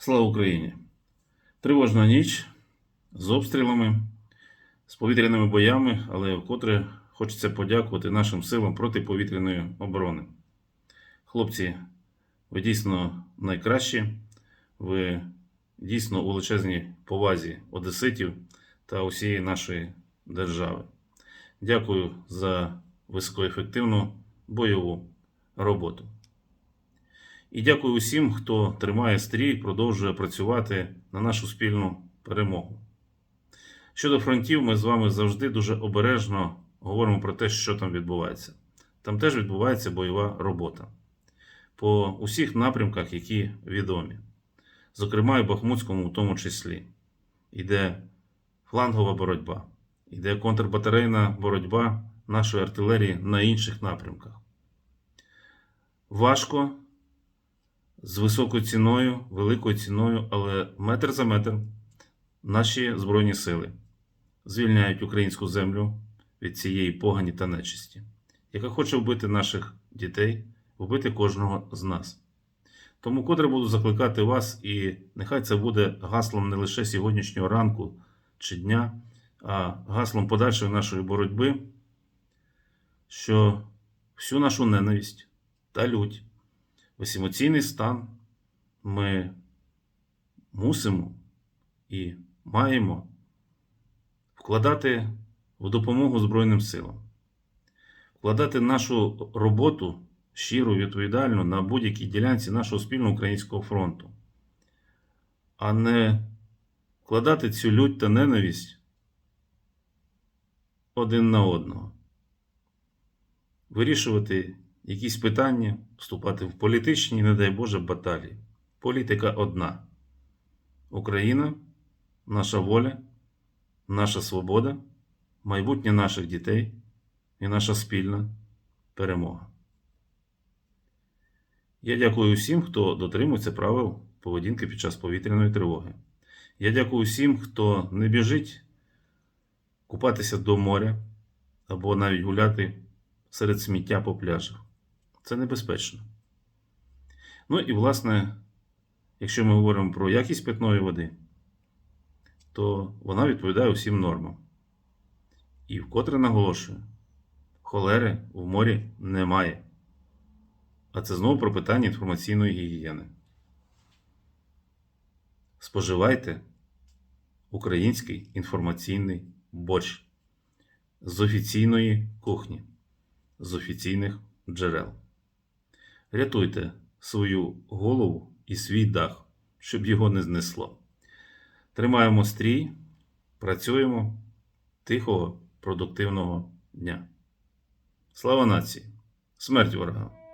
Слава Україні! Тривожна ніч з обстрілами, з повітряними боями, але вкотре хочеться подякувати нашим силам протиповітряної оборони. Хлопці, ви дійсно найкращі, ви дійсно у величезній повазі одеситів та усієї нашої держави. Дякую за високоефективну бойову роботу. І дякую усім, хто тримає стрій продовжує працювати на нашу спільну перемогу. Щодо фронтів, ми з вами завжди дуже обережно говоримо про те, що там відбувається. Там теж відбувається бойова робота по усіх напрямках, які відомі. Зокрема, і Бахмутському в тому числі. Іде флангова боротьба, іде контрбатарейна боротьба нашої артилерії на інших напрямках. Важко з високою ціною, великою ціною, але метр за метр наші Збройні сили звільняють українську землю від цієї погані та нечисті, яка хоче вбити наших дітей, вбити кожного з нас. Тому котре буду закликати вас, і нехай це буде гаслом не лише сьогоднішнього ранку чи дня, а гаслом подальшої нашої боротьби, що всю нашу ненависть та лють весь емоційний стан ми мусимо і маємо вкладати в допомогу Збройним силам, вкладати нашу роботу щиро і відповідально на будь-якій ділянці нашого спільного українського фронту, а не вкладати цю лють та ненависть один на одного, вирішувати якісь питання, вступати в політичні, не дай Боже, баталії. Політика одна. Україна, наша воля, наша свобода, майбутнє наших дітей і наша спільна перемога. Я дякую усім, хто дотримується правил поведінки під час повітряної тривоги. Я дякую всім, хто не біжить купатися до моря або навіть гуляти серед сміття по пляжах. Це небезпечно. Ну і, власне, якщо ми говоримо про якість питної води, то вона відповідає усім нормам. І вкотре наголошую, холери в морі немає. А це знову про питання інформаційної гігієни. Споживайте український інформаційний борщ з офіційної кухні, з офіційних джерел. Рятуйте свою голову і свій дах, щоб його не знесло. Тримаємо стрій, працюємо тихого, продуктивного дня. Слава нації! Смерть ворогам!